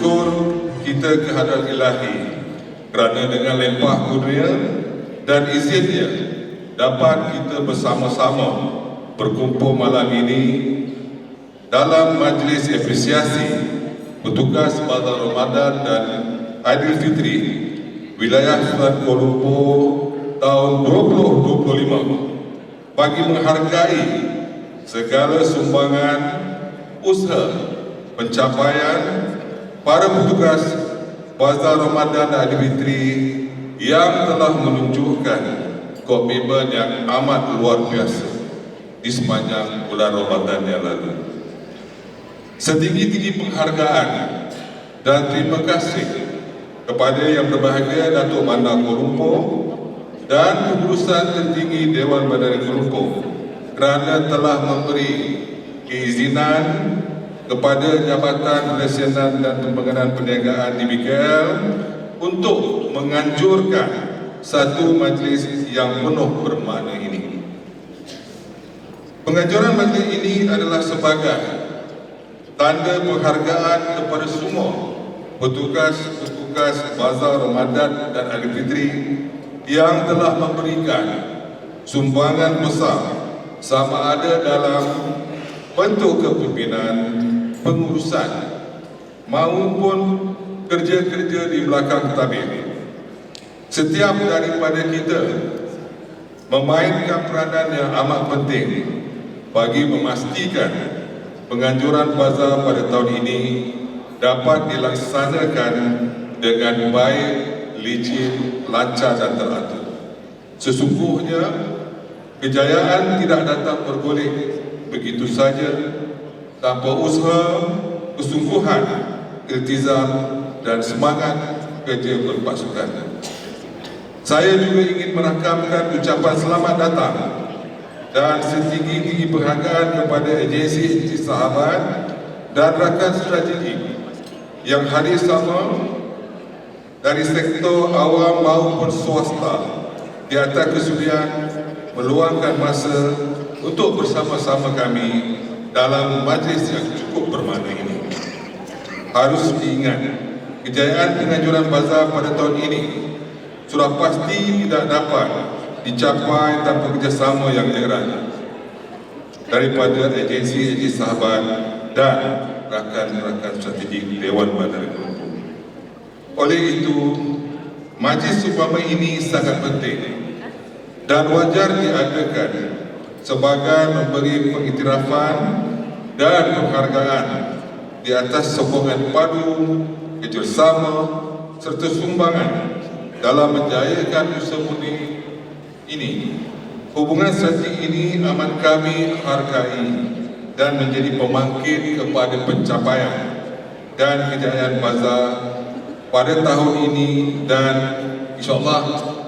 Alhamdulillah Syukur kita kehadrat ilahi Kerana dengan lempah kurnia dan izinnya Dapat kita bersama-sama berkumpul malam ini Dalam majlis apresiasi Petugas Bazar Ramadan dan Aidilfitri Wilayah Sultan Kuala Lumpur tahun 2025 bagi menghargai segala sumbangan usaha pencapaian para petugas Bazar Ramadan dan Aidilfitri yang telah menunjukkan komitmen yang amat luar biasa di sepanjang bulan Ramadan yang lalu. Setinggi-tinggi penghargaan dan terima kasih kepada yang berbahagia Datuk Bandar Lumpur dan keputusan tertinggi Dewan Bandar Lumpur kerana telah memberi keizinan kepada Jabatan Pelesenan dan Pembangunan Perniagaan di BKL untuk menganjurkan satu majlis yang penuh bermakna ini. Penganjuran majlis ini adalah sebagai tanda penghargaan kepada semua petugas-petugas Bazar Ramadan dan Aidilfitri yang telah memberikan sumbangan besar sama ada dalam bentuk kepimpinan, pengurusan maupun kerja-kerja di belakang tabir. Setiap daripada kita memainkan peranan yang amat penting bagi memastikan penganjuran bazar pada tahun ini dapat dilaksanakan dengan baik, licin, lancar dan teratur. Sesungguhnya, kejayaan tidak datang bergolek begitu saja tanpa usaha, kesungguhan, iltizam dan semangat kerja berpasukan. Saya juga ingin merakamkan ucapan selamat datang dan setinggi-tinggi penghargaan kepada agensi sahabat dan rakan strategi yang hadir sama dari sektor awam maupun swasta di atas kesudian meluangkan masa untuk bersama-sama kami dalam majlis yang cukup bermakna ini. Harus diingat, kejayaan penganjuran bazar pada tahun ini sudah pasti tidak dapat dicapai tanpa kerjasama yang erat daripada agensi-agensi sahabat dan rakan-rakan strategi Dewan Bandar Kuala Oleh itu, majlis umpama ini sangat penting dan wajar diadakan sebagai memberi pengiktirafan dan penghargaan di atas sokongan padu, kerjasama serta sumbangan dalam menjayakan usaha murni ini. Hubungan strategi ini amat kami hargai dan menjadi pemangkit kepada pencapaian dan kejayaan bazar pada tahun ini dan insyaAllah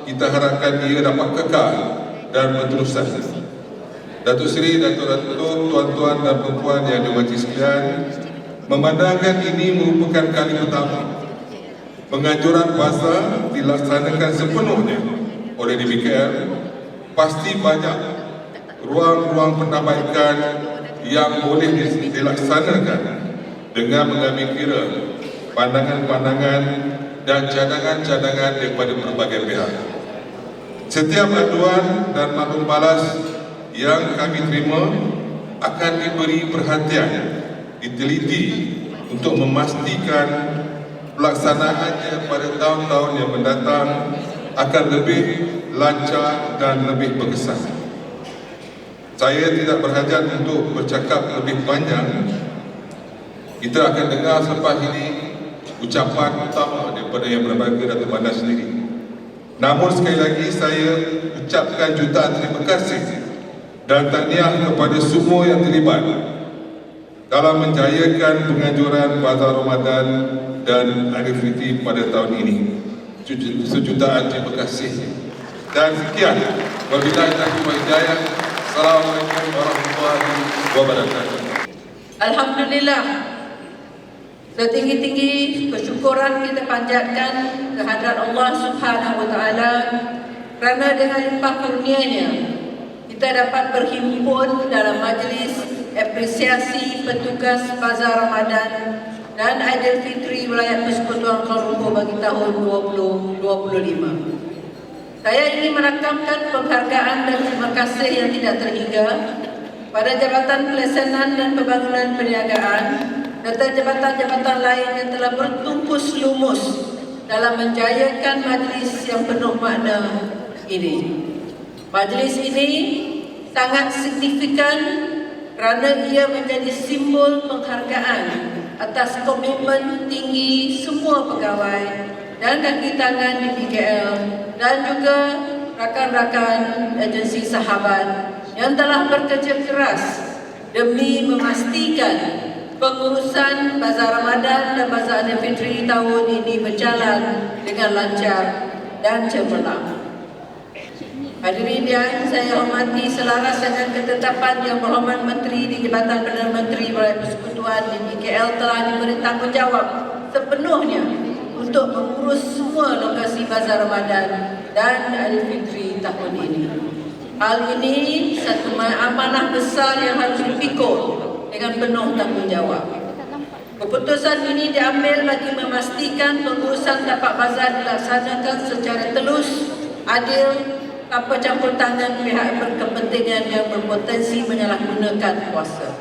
kita harapkan dia dapat kekal dan berterusan. Datuk Seri, Datuk Datuk, Tuan-Tuan dan Perempuan yang diwajib sekalian memandangkan ini merupakan kali pertama penganjuran bazar dilaksanakan sepenuhnya oleh DBKL pasti banyak ruang-ruang penambaikan yang boleh dilaksanakan dengan mengambil kira pandangan-pandangan dan cadangan-cadangan daripada berbagai pihak. Setiap aduan dan maklum balas yang kami terima akan diberi perhatian, diteliti untuk memastikan pelaksanaannya pada tahun-tahun yang mendatang akan lebih lancar dan lebih berkesan. Saya tidak berhajat untuk bercakap lebih panjang. Kita akan dengar selepas ini ucapan utama daripada yang berbahagia Datuk Bandar sendiri. Namun sekali lagi saya ucapkan jutaan terima kasih dan tahniah kepada semua yang terlibat dalam menjayakan penganjuran Bazar Ramadan dan Aidilfitri pada tahun ini. Sejutaan terima kasih. Dan sekian. Wabillahi taufiq wal hidayah. Assalamualaikum warahmatullahi wabarakatuh. Alhamdulillah Setinggi-tinggi kesyukuran kita panjatkan kehadrat Allah Subhanahu Wa Taala kerana dengan limpah karunia-Nya kita dapat berhimpun dalam majlis apresiasi petugas Bazar Ramadan dan Aidilfitri Wilayah Persekutuan Lumpur bagi tahun 2025. Saya ingin merakamkan penghargaan dan terima kasih yang tidak terhingga pada Jabatan Pelaksana dan Pembangunan Perniagaan serta jabatan-jabatan lain yang telah bertumpus lumus dalam menjayakan majlis yang penuh makna ini. Majlis ini sangat signifikan kerana ia menjadi simbol penghargaan atas komitmen tinggi semua pegawai dan kaki tangan di PKL dan juga rakan-rakan agensi sahabat yang telah bekerja keras demi memastikan pengurusan Bazar Ramadan dan Bazar Aidilfitri tahun ini berjalan dengan lancar dan cemerlang. Hadirin yang saya hormati selaras dengan ketetapan yang berhormat Menteri di Jabatan Perdana Menteri Wilayah Persekutuan di PKL telah diberi tanggungjawab sepenuhnya untuk mengurus semua lokasi Bazar Ramadan dan Aidilfitri tahun ini. Hal ini satu amanah besar yang harus dipikul dengan penuh tanggungjawab. Keputusan ini diambil bagi memastikan pengurusan tapak bazar dilaksanakan secara telus, adil, tanpa campur tangan pihak berkepentingan yang berpotensi menyalahgunakan kuasa.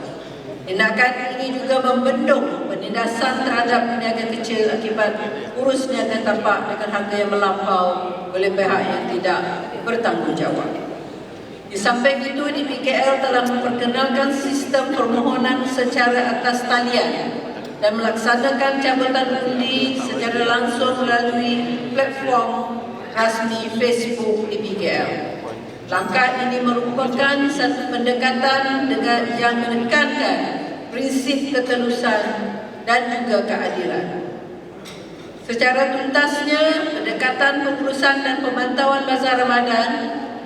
Tindakan ini juga membendung penindasan terhadap peniaga kecil akibat urus niaga tapak dengan harga yang melampau oleh pihak yang tidak bertanggungjawab. Di samping itu, di PKL telah memperkenalkan sistem permohonan secara atas talian dan melaksanakan cabutan undi secara langsung melalui platform rasmi Facebook di PKL. Langkah ini merupakan satu pendekatan dengan yang menekankan prinsip ketelusan dan juga keadilan. Secara tuntasnya, pendekatan pengurusan dan pemantauan Bazar Ramadan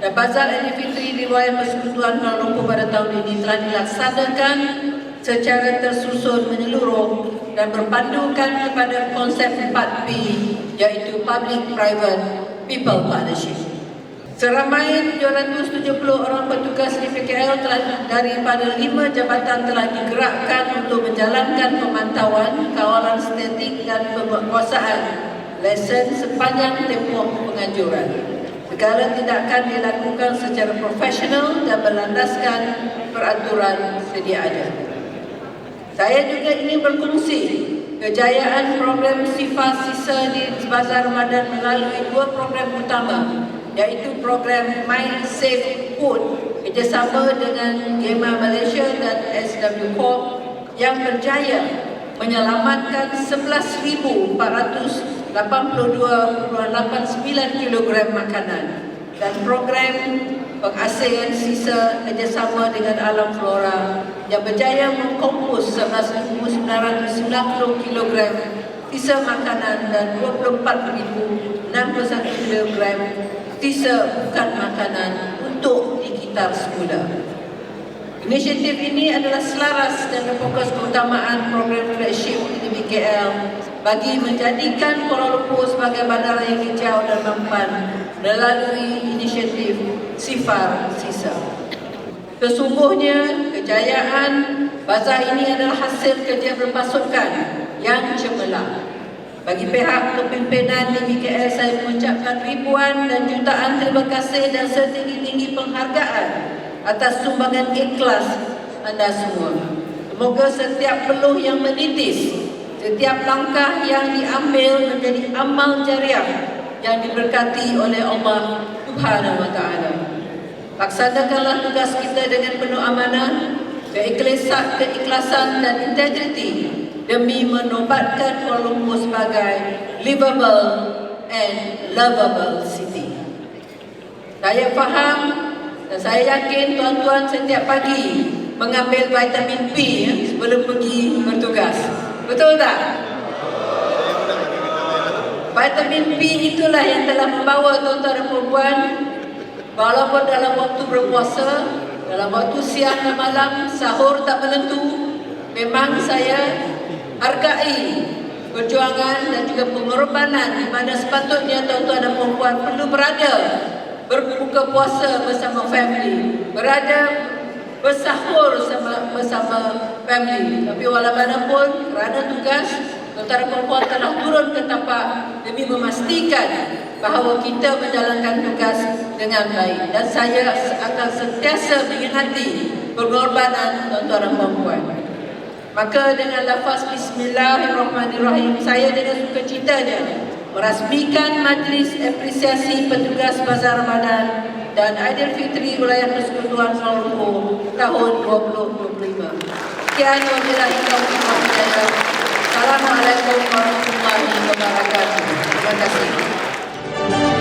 dan Bazar Aidilfitri di wilayah Persekutuan Kuala Lumpur pada tahun ini telah dilaksanakan secara tersusun menyeluruh dan berpandukan kepada konsep 4P iaitu Public Private People Partnership. Seramai 770 orang petugas di PKL telah daripada lima jabatan telah digerakkan untuk menjalankan pemantauan, kawalan statik dan penguasaan lesen sepanjang tempoh penganjuran. Segala tindakan dilakukan secara profesional dan berlandaskan peraturan sedia ada. Saya juga ingin berkongsi kejayaan program Sifa Sisa di Bazar Ramadan melalui dua program utama iaitu program My Safe Food kerjasama dengan GEMA Malaysia dan SW Corp yang berjaya menyelamatkan 11,482.89 kg makanan. Dan program pengasihan sisa kerjasama dengan alam flora yang berjaya mengkompos 11,990 kg sisa makanan dan 24,061 kg sisa bukan makanan untuk dikitar semula. Inisiatif ini adalah selaras dengan fokus keutamaan program flagship di BKL bagi menjadikan Kuala Lumpur sebagai bandara yang hijau dan mampan melalui inisiatif Sifar Sisa. Sesungguhnya kejayaan bazar ini adalah hasil kerja berpasukan yang cemerlang. Bagi pihak kepimpinan di BKL saya mengucapkan ribuan dan jutaan terima kasih dan setinggi-tinggi penghargaan atas sumbangan ikhlas anda semua. Semoga setiap peluh yang menitis, setiap langkah yang diambil menjadi amal jariah yang diberkati oleh Allah Subhanahu wa taala. Laksanakanlah tugas kita dengan penuh amanah, keikhlasan, keikhlasan dan integriti demi menobatkan Kuala Lumpur sebagai livable and lovable city. Saya faham dan saya yakin tuan-tuan setiap pagi mengambil vitamin P ya, sebelum pergi bertugas. Betul tak? Vitamin P itulah yang telah membawa tuan-tuan dan perempuan walaupun dalam waktu berpuasa, dalam waktu siang dan malam, sahur tak menentu, memang saya hargai perjuangan dan juga pengorbanan di mana sepatutnya tuan-tuan dan perempuan perlu berada berbuka puasa bersama family, berada bersahur bersama, bersama family. Tapi walaupun kerana tugas, Tentara Perempuan telah turun ke tapak demi memastikan bahawa kita menjalankan tugas dengan baik. Dan saya akan sentiasa mengingati pengorbanan Tentara Perempuan. Maka dengan lafaz Bismillahirrahmanirrahim saya dengan sukacitanya merasmikan Majlis Apresiasi Petugas Bazar Ramadan dan Aidilfitri Wilayah Persekutuan Lumpur tahun 2025. Sekian wabillahi taufiq wal hidayah. Assalamualaikum warahmatullahi wabarakatuh. Terima kasih.